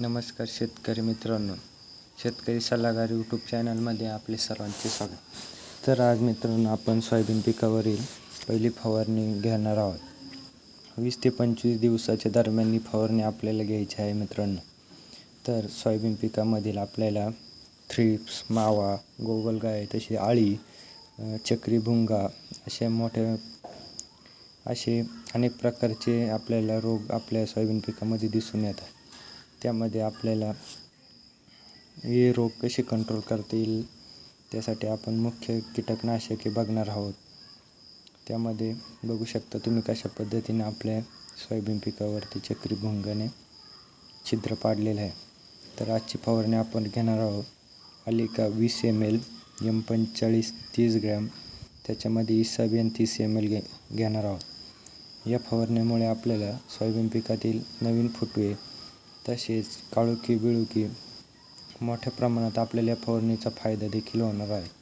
नमस्कार शेतकरी मित्रांनो. शेतकरी सल्लागार यूट्यूब चॅनलमध्ये आपले सर्वांचे स्वागत. तर आज मित्रांनो आपण सोयाबीन पिकावरील पहिली फवारणी घेणार आहोत. वीस ते पंचवीस दिवसाच्या दरम्यान ही फवारणी आपल्याला घ्यायची आहे मित्रांनो. तर सोयाबीन पिकामधील आपल्याला थ्रिप्स मावा गोगलगाय तशी आळी चक्री भुंगा अशा मोठ्या असे अनेक प्रकारचे आपल्याला रोग आपल्या सोयाबीन पिकामध्ये दिसून येतात. त्यामध्ये आपल्याला हे रोग कसे कंट्रोल करता येईल त्यासाठी आपण मुख्य कीटकनाशके बघणार आहोत. त्यामध्ये बघू शकता तुम्ही कशा पद्धतीने आपल्या सोयाबीन पिकावरती चक्रीभुंगाने छिद्र पाडलेलं आहे. तर आजची फवारणी आपण घेणार आहोत अलिका वीस एम एल एम पंचेचाळीस तीस ग्रॅम. त्याच्यामध्ये इसाबियन तीस एम एल घे घेणार आहोत. या फवारणीमुळे आपल्याला सोयाबीन पिकातील नवीन फुटवे तसेच काळुकी बिळुकी मोठ्या प्रमाणात आपल्याला या फवारणीचा फायदा देखील होणार आहे.